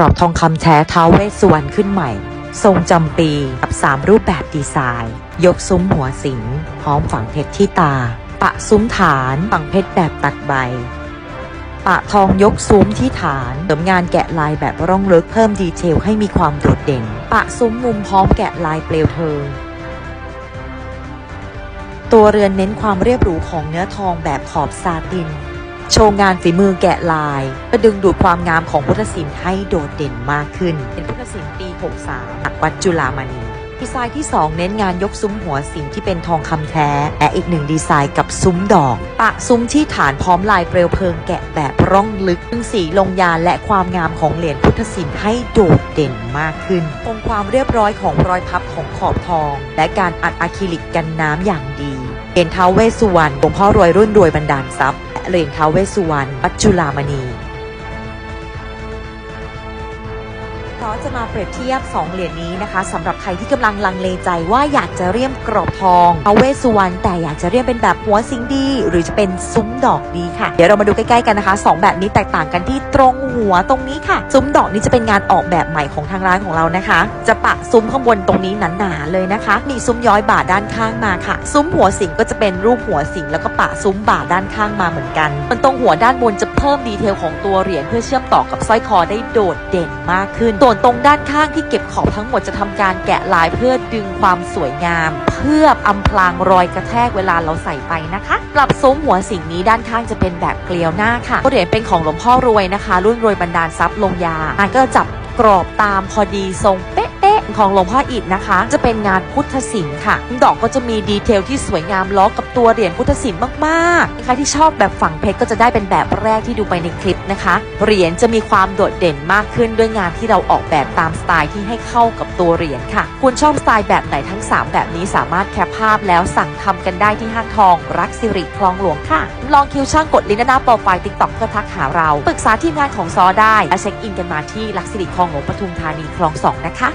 รอบทองคำแท้ท้าวเวสสุวรรณขึ้นใหม่ ทรงจำปีกับ 3 รูปแบบดีไซน์ ยกซุ้มหัวสิงพร้อมฝังเพชรที่ตา ปะซุ้มฐานฝังเพชรแบบตัดใบ ปะทองยกซุ้มที่ฐานเสริมงานแกะลายแบบร่องลึกเพิ่มดีเทลให้มีความโดดเด่น ปะซุ้มมุมพร้อมแกะลายเปลวเทิงตัวเรือนเน้นความเรียบหรูของเนื้อทองแบบขอบซาติน โชว์งานฝีมือแกะลายก็ดึงดูดความงามของพุทธศิลป์ให้โดดเด่นมากขึ้น เป็นพุทธศิลป์ปี 63จากวัดจุฬามณีดีไซน์ที่ 2 เน้นงานยกซุ้มหัวสิงที่เป็นทองคำแท้ และอีกหนึ่งดีไซน์กับซุ้มดอก ปะซุ้มที่ฐานพร้อมลายเปลวเพลิงแกะแบบร่องลึกซึ่งสีลงยาและความงามของเหรียญพุทธศิลป์ให้โดดเด่นมากขึ้นคงความเรียบร้อยของรอยพับของขอบทอง และการอัดอะคริลิกกันน้ำอย่างดี เหรียญท้าวเวสสุวรรณหลวงพ่อรวยรุ่นรวยบันดาลทรัพย์และเหรียญท้าวเวสสุวรรณปัจจุลามณี เพราะจะมาเปรียบเทียบ 2 เหรียญนี้นะคะสำหรับใครที่กำลังลังเลใจว่าอยากจะเรียมกรอบทองท้าเวสุวรรณแต่อยากจะเรียมเป็นแบบหัวสิงดี หรือจะเป็นซุ้มดอกดีค่ะ เดี๋ยวเรามาดูใกล้ๆกันนะคะสองแบบนี้แตกต่างกันที่ตรงหัวตรงนี้ค่ะ ซุ้มดอกนี้จะเป็นงานออกแบบใหม่ของทางร้านของเรานะคะ จะปะซุ้มข้างบนตรงนี้หนาๆเลยนะคะ มีซุ้มย้อยบ่าด้านข้างมาค่ะ ซุ้มหัวสิงก็จะเป็นรูปหัวสิงแล้วก็ปะซุ้มบ่าด้านข้างมาเหมือนกัน มันตรงหัวด้านบนจะเพิ่มดีเทลของตัวเหรียญเพื่อเชื่อมต่อกับสร้อยคอได้โดดเด่นมากขึ้นส่วนตรงด้านข้างที่เก็บขอบทั้งหมดจะทำการแกะลายเพื่อดึงความสวยงาม เพื่ออำพรางรอยกระแทกเวลาเราใส่ไปนะคะ ปรับซุ้มหัวสิ่งนี้ด้านข้างจะเป็นแบบเกลียวหน้าค่ะเหรียญเป็นของหลวงพ่อรวยนะคะ รุ่นรวยบรรดาลทรัพย์ลงยามันก็จับกรอบตามพอดีทรงเป ของหลวงพ่ออิฐนะคะ จะเป็นงานพุทธศิลป์ค่ะ ดอกก็จะมีดีเทลที่สวยงามล้อกับตัวเหรียญพุทธศิลป์มากๆ ใครที่ชอบแบบฝังเพชรก็จะได้เป็นแบบแรกที่ดูไปในคลิปนะคะ เหรียญจะมีความโดดเด่นมากขึ้นด้วยงานที่เราออกแบบตามสไตล์ที่ให้เข้ากับตัวเหรียญค่ะ คุณชอบสไตล์แบบไหนทั้ง 3 แบบนี้สามารถแคปภาพแล้วสั่งทำกันได้ที่ห้างทอง รักสิริคลองหลวงค่ะ ลองคิวช่างกดลิงก์ด้นหน้าโปรไฟล์ติ๊กต็อกเพื่อทักหาเราปรึกษาทีมงานของซอได้และเช็คอินกันมาที่รักสิริคลองหลวงปทุมธานีคลองสองนะคะ